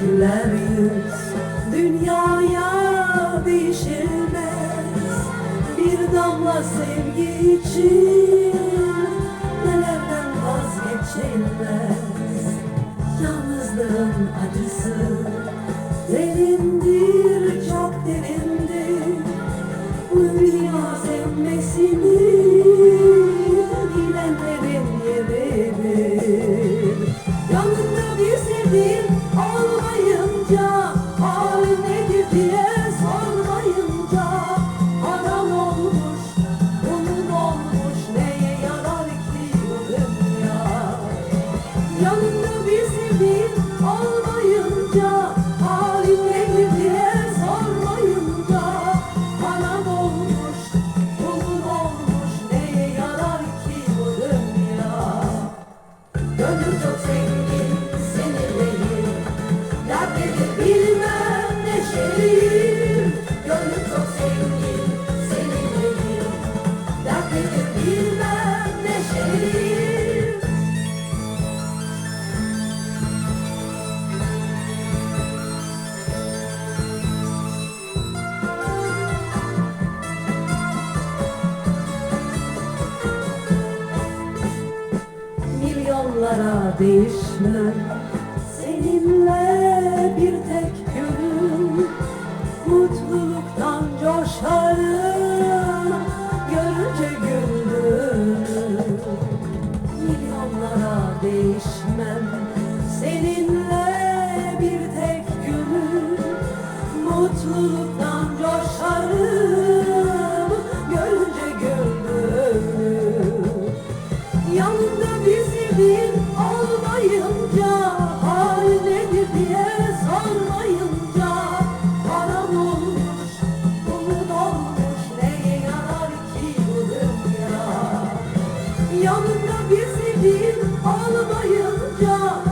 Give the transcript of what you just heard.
güler yüz Dünyaya değişilmez. Bir damla sevgi için Nelerden vazgeçilmez? Yalnızlığın acısı Derindir, olmayınca Halin nedir diye sormayınca Anan olmuş, bunun olmuş Neye yarar ki bu dünya? Yanında bir milyonlara değişmem. Seninle bir tek günüm. Mutluluktan coşarım. Görünce güldüğünü Milyonlara değişmem. Seninle bir tek günüm. Mutluluktan dünya Yanında bir sevdiğin olmayınca